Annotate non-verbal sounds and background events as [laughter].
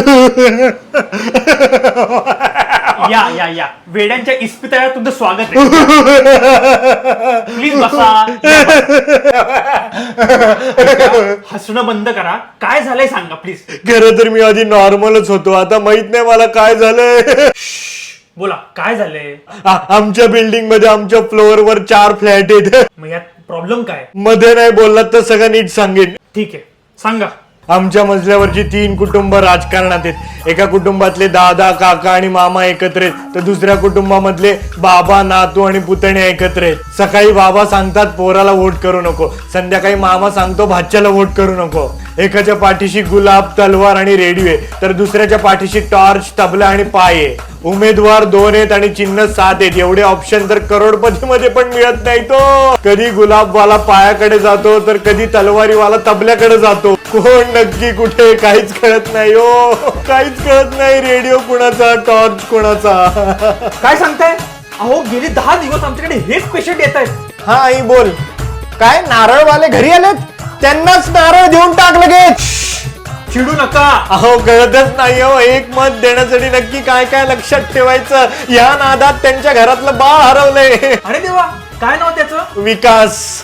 [laughs] या या या. वेड्यांच्या इस्पितळ्यात तुमचं स्वागत आहे. प्लीज बसा. या, बसा. हसणं बंद करा. काय झालंय सांगा प्लीज खरं तर मी आधी नॉर्मलच होतो. आता माहीत नाही मला काय झालंय. बोला काय झालंय? आ- आमच्या बिल्डिंगमध्ये आमच्या फ्लोअर वर चार फ्लॅट आहेत. मग यात प्रॉब्लेम काय? मध्ये नाही बोललात तर सगळं नीट सांगेन. ठीक आहे. सांगा. आमच्या मजल्यावरची तीन कुटुंब राजकारणात आहेत. एका कुटुंबातले दादा काका आणि मामा एकत्र आहेत. तर दुसऱ्या कुटुंबामधले बाबा नातू आणि पुतणे एकत्र आहेत. सकाळी बाबा सांगतात पोराला वोट करू नको. संध्याकाळी मामा सांगतो भाच्याला वोट करू नको. एकाच्या पाठीशी गुलाब तलवार आणि रेडिओ आहे तर दुसऱ्याच्या पाठीशी टॉर्च तबला आणि पाय. आहे उमेदवार दोन आहेत आणि चिन्ह सात आहेत. एवढे ऑप्शन तर करोडपती मध्ये पण मिळत नाही तो. कधी गुलाबवाला पायाकडे जातो तर कधी तलवारीवाला तबल्याकडे जातो. कोण नक्की कुठे काहीच कळत नाही हो. काहीच कळत नाही रेडिओ कुणाचा टॉर्च कुणाचा. काय सांगताय? अहो गेले दहा दिवस आमच्याकडे हेच पेशंट येत आहेत. हा आई बोल. काय नारळवाले घरी आलेत? त्यांनाच नारळ देऊन टाक लगेच. चिडू नका. अहो कळतच नाही हो एक मत देण्यासाठी नक्की काय काय लक्षात ठेवायचं? या नादात त्यांच्या घरातलं बाळ हरवलंय. अरे देवा काय नाव त्याचं? विकास.